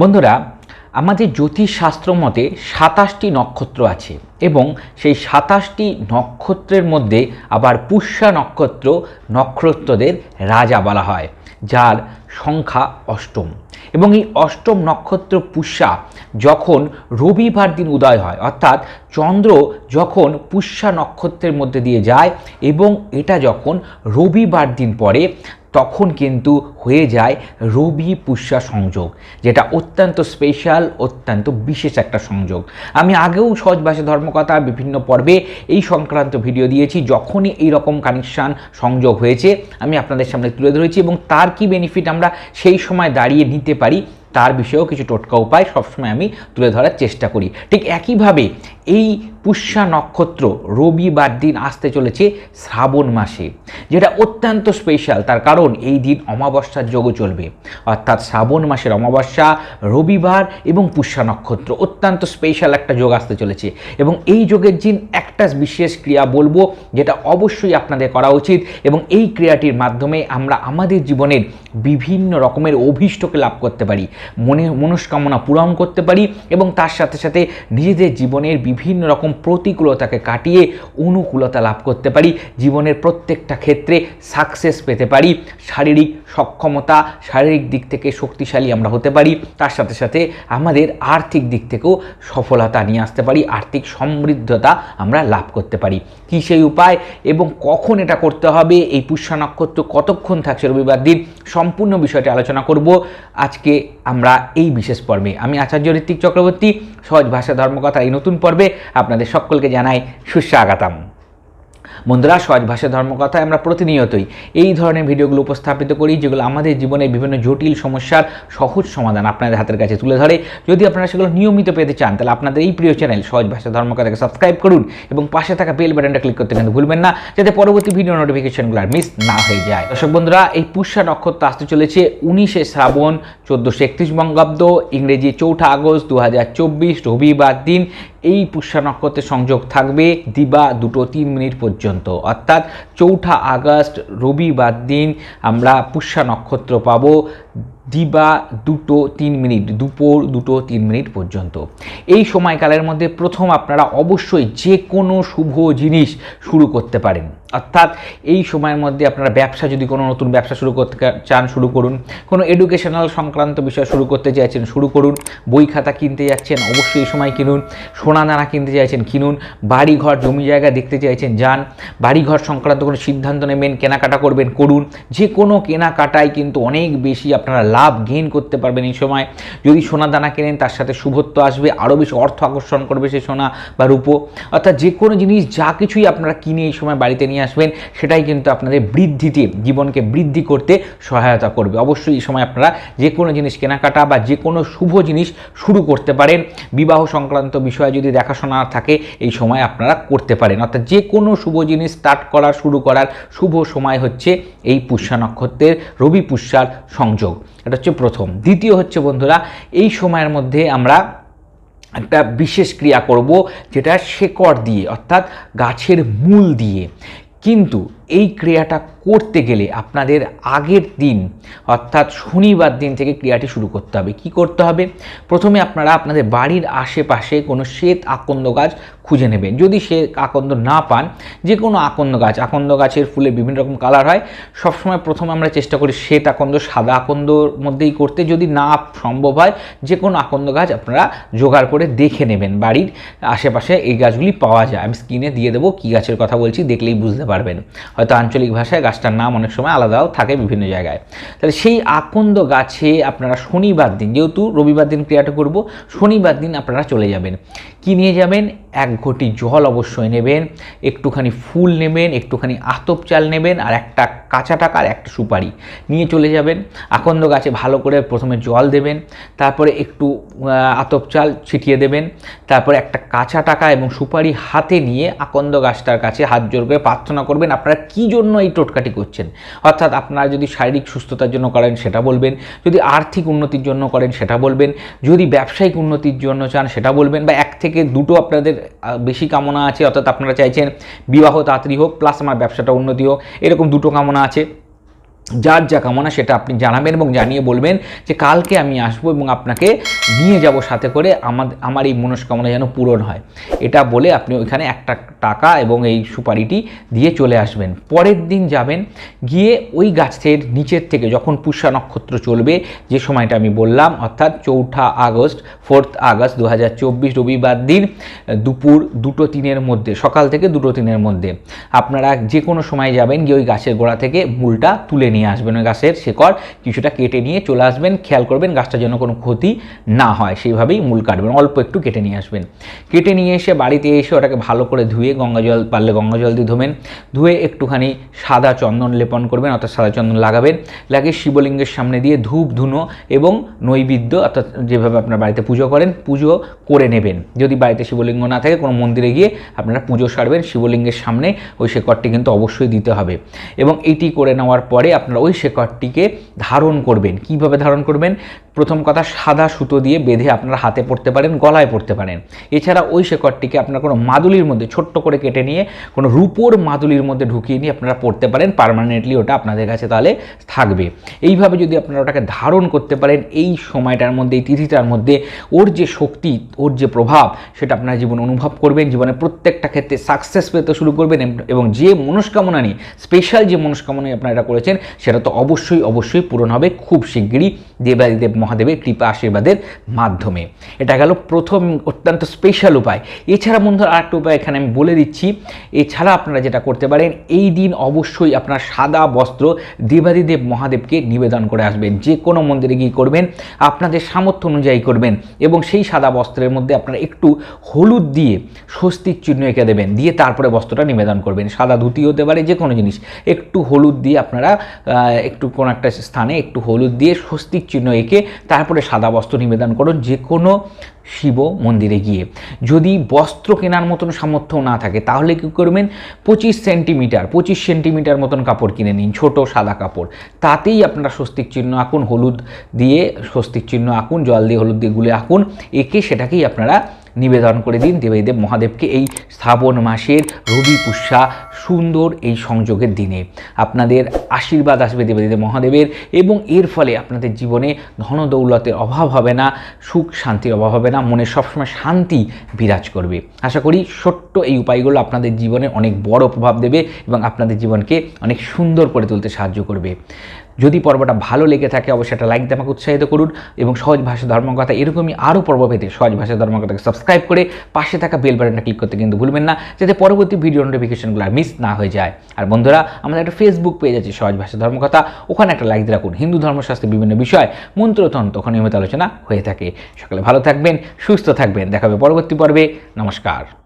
বন্ধুরা, আমাদের জ্যোতিষশাস্ত্র মতে সাতাশটি নক্ষত্র আছে এবং সেই সাতাশটি নক্ষত্রের মধ্যে আবার পুষ্যা নক্ষত্র নক্ষত্রদের রাজা বলা হয়, যার সংখ্যা অষ্টম। এবং এই অষ্টম নক্ষত্র পুষ্যা যখন রবিবার দিন উদয় হয়, অর্থাৎ চন্দ্র যখন পুষ্যা নক্ষত্রের মধ্যে দিয়ে যায় এবং এটা যখন রবিবার দিন পরে তখন কিন্তু হয়ে যায় রবি পুষ্যা সংযোগ, যেটা অত্যন্ত স্পেশাল অত্যন্ত বিশেষ একটা সংযোগ। আমি আগেও সহজ ভাষা ধর্মকথা বিভিন্ন পর্বে এই সংক্রান্ত ভিডিও দিয়েছি, যখনই এই রকম কানেকশান সংযোগ হয়েছে, আমি আপনাদের সামনে তুলে ধরেছি এবং তার কি বেনিফিট আমরা সেই সময় দাঁড়িয়ে নিতে পারি, তার বিষয়েও কিছু টোটকা উপায় সবসময় আমি তুলে ধরার চেষ্টা করি। ঠিক একইভাবে এই পুষ্যা নক্ষত্র রবিবার দিন আসতে চলেছে শ্রাবণ মাসে, যেটা অত্যন্ত স্পেশাল তার কারণ এই দিন অমাবস্যার যোগও চলবে। অর্থাৎ শ্রাবণ মাসের অমাবস্যা, রবিবার এবং পুষ্যা নক্ষত্র অত্যন্ত স্পেশাল একটা যোগ আসতে চলেছে। এবং এই যোগের দিন একটা বিশেষ ক্রিয়া বলব, যেটা অবশ্যই আপনাদের করা উচিত এবং এই ক্রিয়াটির মাধ্যমে আমরা আমাদের জীবনের বিভিন্ন রকমের অভীষ্টকে লাভ করতে পারি, মনে, মনস্কামনা পূরণ করতে পারি এবং তার সাথে সাথে নিজেদের জীবনের বিভিন্ন রকম প্রতিকূলতাকে কাটিয়ে অনুকূলতা লাভ করতে পারি, জীবনের প্রত্যেকটা ক্ষেত্রে সাকসেস পেতে পারি, শারীরিক সক্ষমতা, শারীরিক দিক থেকে শক্তিশালী আমরা হতে পারি, তার সাথে সাথে আমাদের আর্থিক দিক থেকেও সফলতা নিয়ে আসতে পারি, আর্থিক সমৃদ্ধতা আমরা লাভ করতে পারি। কী সেই উপায় এবং কখন এটা করতে হবে, এই পুষ্যা নক্ষত্র কতক্ষণ থাকছে রবিবার দিন, সম্পূর্ণ বিষয়টি আলোচনা করব। আজকে আমরা এই বিশেষ পর্বে। আমি আচার্য ঋত্বিক চক্রবর্তী সহজ ভাষা ধর্মকথা এই নতুন পর্বে আপনাদের সকলকে জানাই সুস্বাগতম। বন্ধুরা, সহজ ভাষা ধর্মকথায় আমরা প্রতিনিয়তই এই ধরনের ভিডিওগুলো উপস্থাপিত করি, যেগুলো আমাদের জীবনে বিভিন্ন জটিল সমস্যার সহজ সমাধান আপনাদের হাতের কাছে তুলে ধরে। যদি আপনারা সেগুলো নিয়মিত পেতে চান, তাহলে আপনাদের এই প্রিয় চ্যানেল সহজ ভাষা ধর্মকথাকে সাবস্ক্রাইব করুন এবং পাশে থাকা বেল বাটনটা ক্লিক করতে কিন্তু ভুলবেন না, যাতে পরবর্তী ভিডিও নোটিফিকেশনগুলো আর মিস না হয়ে যায়। দর্শক বন্ধুরা, এই পুষ্যা নক্ষত্র আসতে চলেছে উনিশে শ্রাবণ, চোদ্দোশো একত্রিশ বঙ্গাব্দ, ইংরেজি চৌঠা আগস্ট দু হাজার চব্বিশ, রবিবার দিন। এই পুষ্যা নক্ষত্রের সংযোগ থাকবে দিবা দুটো তিন মিনিট পর্যন্ত। অর্থাৎ চৌঠা আগস্ট রবিবার দিন আমরা পুষ্যা নক্ষত্র পাব দিবা দুটো তিন মিনিট, দুপুর দুটো তিন মিনিট পর্যন্ত। এই সময়কালের মধ্যে প্রথম আপনারা অবশ্যই যে কোনো শুভ জিনিস শুরু করতে পারেন। অর্থাৎ এই সময়ের মধ্যে আপনারা ব্যবসা, যদি কোনো নতুন ব্যবসা শুরু করতে চান, শুরু করুন। কোনো এডুকেশনাল সংক্রান্ত বিষয় শুরু করতে চাইছেন, শুরু করুন। বই খাতা কিনতে যাচ্ছেন, অবশ্যই এই সময় কিনুন। সোনা দানা কিনতে চাইছেন, কিনুন। বাড়ি ঘর জমি জায়গা দেখতে চাইছেন, যান। বাড়ি ঘর সংক্রান্ত কোনো সিদ্ধান্ত নেবেন, কেনাকাটা করবেন, করুন। যে কোনো কেনাকাটায় কিন্তু অনেক বেশি আপনারা লাভ গেইন করতে পারবেন এই সময়। যদি সোনা দানা কেনেন, তার সাথে শুভত্ব আসবে, আরও বেশি অর্থ আকর্ষণ করবে সেই সোনা বা রূপো। অর্থাৎ যে কোনো জিনিস, যা কিছুই আপনারা কিনে এই সময় বাড়িতে নিয়ে আসবেন, সেটাই কিন্তু আপনাদের বৃদ্ধিতে জীবনকে বৃদ্ধি করতে সহায়তা করবে। অবশ্যই এই সময় আপনারা যে কোনো জিনিস কেনাকাটা বা যে কোনো শুভ জিনিস শুরু করতে পারেন। বিবাহ সংক্রান্ত বিষয়ে যদি দেখাশোনা থাকে, এই সময় আপনারা করতে পারেন। অর্থাৎ যে কোনো শুভ জিনিস স্টার্ট করার শুরু করার শুভ সময় হচ্ছে এই পুষ্যা নক্ষত্রের রবি পুষ্যার সংযোগ। এটা হচ্ছে প্রথম। দ্বিতীয় হচ্ছে বন্ধুরা, এই সময়ের মধ্যে আমরা একটা বিশেষ ক্রিয়া করব, যেটা শেকড় দিয়ে, অর্থাৎ গাছের মূল দিয়ে। কিন্তু এই ক্রিয়াটা করতে গেলে আপনাদের আগের দিন, অর্থাৎ শনিবার দিন থেকে ক্রিয়াটি শুরু করতে হবে। কি করতে হবে? প্রথমে আপনারা আপনাদের বাড়ির আশেপাশে কোনো শ্বেত আকন্দ গাছ খুঁজে নেবেন। যদি সে আকন্দ না পান যে কোনো আকন্দ গাছ, আকন্দ গাছের ফুলের বিভিন্ন রকম কালার হয়, সবসময় প্রথমে আমরা চেষ্টা করি শ্বেত আকন্দ, সাদা আকন্দর মধ্যেই করতে। যদি না সম্ভব হয় যে কোনো আকন্দ গাছ আপনারা জোগাড় করে দেখে নেবেন বাড়ির আশেপাশে এই গাছগুলি পাওয়া যায়। আমি স্ক্রিনে দিয়ে দেবো কী গাছের কথা বলছি, দেখলেই বুঝতে পারবেন। হয়তো আঞ্চলিক ভাষায় গাছটার নাম অনেক সময় আলাদাও থাকে বিভিন্ন জায়গায়। তাহলে সেই আকন্দ গাছে আপনারা শনিবার দিন, যেহেতু রবিবার দিন ক্রিয়াটা করব, শনিবার দিন আপনারা চলে যাবেন। কি নিয়ে যাবেন? এক ঘটি জল অবশ্যই নেবেন, একটুখানি ফুল নেবেন, একটুখানি আতপ চাল নেবেন আর একটা কাঁচা টাকা আর একটা সুপারি নিয়ে চলে যাবেন। আকন্দ গাছে ভালো করে প্রথমে জল দেবেন, তারপরে একটু আতপ চাল ছিটিয়ে দেবেন, তারপরে একটা কাঁচা টাকা এবং সুপারি হাতে নিয়ে আকন্দ গাছটার কাছে হাত জোর করে প্রার্থনা করবেন, আপনারা কী জন্য এই টোটকাটি করছেন? অর্থাৎ আপনারা যদি শারীরিক সুস্থতার জন্য করেন সেটা বলবেন, যদি আর্থিক উন্নতির জন্য করেন সেটা বলবেন, যদি ব্যবসায়িক উন্নতির জন্য চান সেটা বলবেন বা এক থেকে দুটো আপনাদের বেশি কামনা আছে, অর্থাৎ আপনারা চাইছেন বিবাহ তাড়াতাড়ি হোক প্লাস আমার ব্যবসাটা উন্নতি হোক, এরকম দুটো কামনা আছে। যার যা কামনা সেটা আপনি জানাবেন এবং জানিয়ে বলবেন যে কালকে আমি আসব এবং আপনাকে নিয়ে যাব সাথে করে আমার আমার এই মনস্কামনা যেন পূরণ হয়। এটা বলে আপনি ওইখানে একটা টাকা এবং এই সুপারিটি দিয়ে চলে আসবেন। পরের দিন যাবেন, গিয়ে ওই গাছের নিচের থেকে যখন পুষ্যা নক্ষত্র চলবে, যে সময়টা আমি বললাম, অর্থাৎ চৌঠা আগস্ট, ফোর্থ আগস্ট দু হাজার চব্বিশ রবিবার দিন, দুপুর দুটো তিনের মধ্যে, সকাল থেকে দুটো তিনের মধ্যে। আপনারা যে কোনো সময় যাবেন, গিয়ে ওই গাছের গোড়া থেকে মূলটা তুলে নিয়ে আসবেন ওই গাছের শেকড়, কিছুটা কেটে নিয়ে চলে আসবেন। খেয়াল করবেন গাছটা যেন কোনো ক্ষতি না হয়, সেইভাবেই মূল কাটবেন। অল্প একটু কেটে নিয়ে আসবেন। কেটে নিয়ে এসে বাড়িতে এসে ওটাকে ভালো করে ধুয়ে গঙ্গা জল পারলে গঙ্গা জল দিয়ে ধোবেন। ধুয়ে একটুখানি সাদা চন্দন লেপন করবেন, অর্থাৎ সাদা চন্দন লাগাবেন। লাগিয়ে শিবলিঙ্গের সামনে দিয়ে ধূপ, ধুনো এবং নৈবেদ্য, অর্থাৎ যেভাবে আপনার বাড়িতে পুজো করেন, পুজো করে নেবেন। যদি বাড়িতে শিবলিঙ্গ না থাকে, কোনো মন্দিরে গিয়ে আপনারা পুজো সারবেন, শিবলিঙ্গের সামনে ওই শেকড়টি কিন্তু অবশ্যই দিতে হবে। এবং এটি করে নেওয়ার পরে আপনারা ওই শেকড়টিকে ধারণ করবেন। কীভাবে ধারণ করবেন? প্রথম কথা, সাদা সুতো দিয়ে বেঁধে আপনারা হাতে পড়তে পারেন, গলায় পড়তে পারেন। এছাড়া ওই শেকড়টিকে আপনারা কোনো মাদুলির মধ্যে ছোট্ট করে কেটে নিয়ে, কোনো রূপোর মাদুলির মধ্যে ঢুকিয়ে নিয়ে আপনারা পড়তে পারেন পার্মানেন্টলি ওটা আপনাদের কাছে তাহলে থাকবে। এইভাবে যদি আপনারা ওটাকে ধারণ করতে পারেন, এই সময়টার মধ্যে, এই তিথিটার মধ্যে, ওর যে শক্তি, ওর যে প্রভাব, সেটা আপনারা জীবন অনুভব করবেন। জীবনের প্রত্যেকটা ক্ষেত্রে সাকসেস পেতে শুরু করবেন এবং যে মনস্কামনা নিয়ে স্পেশাল যে মনস্কামনা আপনারা এটা করেছেন, সেটা তো অবশ্যই অবশ্যই পূরণ হবে খুব শিগগিরই। দেবাদিদেব মহাদেবের কৃপা আশীর্বাদের মাধ্যমে। এটা গেল প্রথম অত্যন্ত স্পেশাল উপায়। এছাড়া বন্ধুরা আরেকটা উপায় এখানে আমি বলে দিচ্ছি। এছাড়া আপনারা যেটা করতে পারেন, এই দিন অবশ্যই আপনার সাদা বস্ত্র দেবাদিদেব মহাদেবকে নিবেদন করে আসবেন। যে কোনো মন্দিরে গিয়ে করবেন, আপনাদের সামর্থ্য অনুযায়ী করবেন এবং সেই সাদা বস্ত্রের মধ্যে আপনারা একটু হলুদ দিয়ে স্বস্তিক চিহ্ন এঁকে দেবেন, দিয়ে তারপরে বস্ত্রটা নিবেদন করবেন। সাদা ধুতি হতে পারে যে কোনো জিনিস। একটু হলুদ দিয়ে আপনারা একটু কোনো একটা স্থানে একটু হলুদ দিয়ে স্বস্তিক চিহ্ন এঁকে তারপরে সাদা বস্ত্র নিবেদন করুন যে কোনো শিব মন্দিরে গিয়ে। যদি বস্ত্র কেনার মতন সামর্থ্য না থাকে, তাহলে কী করবেন? পঁচিশ সেন্টিমিটার পঁচিশ সেন্টিমিটার মতন কাপড় কিনে নিন, ছোট সাদা কাপড়। তাতেই আপনারা স্বস্তিক চিহ্ন আঁকুন, হলুদ দিয়ে স্বস্তিক চিহ্ন আঁকুন, জল দিয়ে হলুদ দিয়ে গুলে আঁকুন, এঁকে সেটাকেই আপনারা নিবেদন করে দিন। দেবাদিদেব মহাদেবকে এই শ্রাবণ মাসের রবি পুষ্যা সুন্দর এই সংযোগের দিনে। আপনাদের আশীর্বাদ আসবে দেবাদিদেব মহাদেবের এবং এর ফলে আপনাদের জীবনে ধন দৌলতের অভাব হবে না, সুখ শান্তির অভাব হবে না, মনে সবসময় শান্তি বিরাজ করবে। আশা করি ছোট্ট এই উপায়গুলো আপনাদের জীবনে অনেক বড় প্রভাব দেবে এবং আপনাদের জীবনকে অনেক সুন্দর করে তুলতে সাহায্য করবে। যদি পর্বটা ভালো লেগে থাকে, অবশ্যই একটা লাইক দিয়ে আমাকে উৎসাহিত করুন এবং সহজ ভাষা ধর্মকথা এরকমই আরও পর্ব পেতে সহজ ভাষা ধর্মকথাকে সাবস্ক্রাইব করে পাশে থাকা বেল বাটনটা ক্লিক করতে কিন্তু ভুলবেন না, যাতে পরবর্তী ভিডিও নোটিফিকেশনগুলো মিস না হয়ে যায়। আর বন্ধুরা, আমাদের একটা ফেসবুক পেজ আছে, সহজ ভাষা ধর্মকথা ওখানে একটা লাইক রাখুন। হিন্দু ধর্মশাস্ত্রের বিভিন্ন বিষয় মন্ত্রতন্ত্র ওখানে নিয়মিত আলোচনা হয়ে থাকে। সকালে ভালো থাকবেন, সুস্থ থাকবেন। দেখাবে পরবর্তী পর্বে। নমস্কার।